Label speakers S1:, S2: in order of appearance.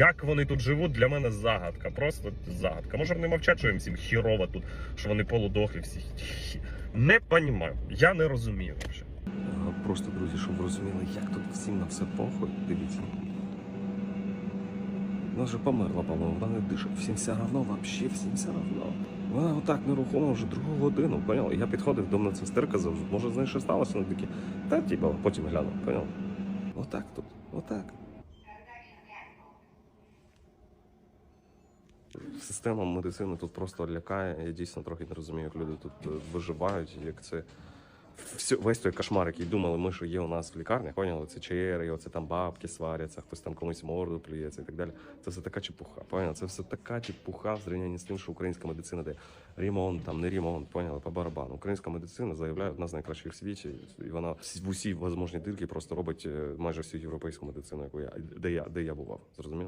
S1: Як вони тут живуть, для мене загадка. Просто загадка. Може вони мовчать, що їм всім хірово тут, що вони полудохлі всі. Не понімаю. Я не розумію взагалі.
S2: Просто, друзі, щоб ви розуміли, як тут всім на все похуй, дивіться. Вона вже померла, по-моєму, вона не дише. Всім все равно, вообще всім все равно. Вона отак нерухомо вже другу годину, поняв? Я підходив до медсестер, казав, може з нею що сталося? Вони такі, та типа, потім гляну, поняв? Отак тут, отак. Система медицини тут просто лякає. Я дійсно трохи не розумію, як люди тут е, виживають, як це. Весь той кошмар, який думали, ми що є у нас в лікарнях, поняли? Це чаєри, оце там бабки сваряться, хтось там комусь морду плюється і так далі. Це все така чепуха, поняли? Це все така чепуха в зрівнянні з тим, що українська медицина де ремонт, там не ремонт, поняли, по барабану. Українська медицина заявляє одна з найкращих в світі, і вона в усі можливі дирки просто робить е, майже всю європейську медицину, яку я де я де я бував. Зрозумів?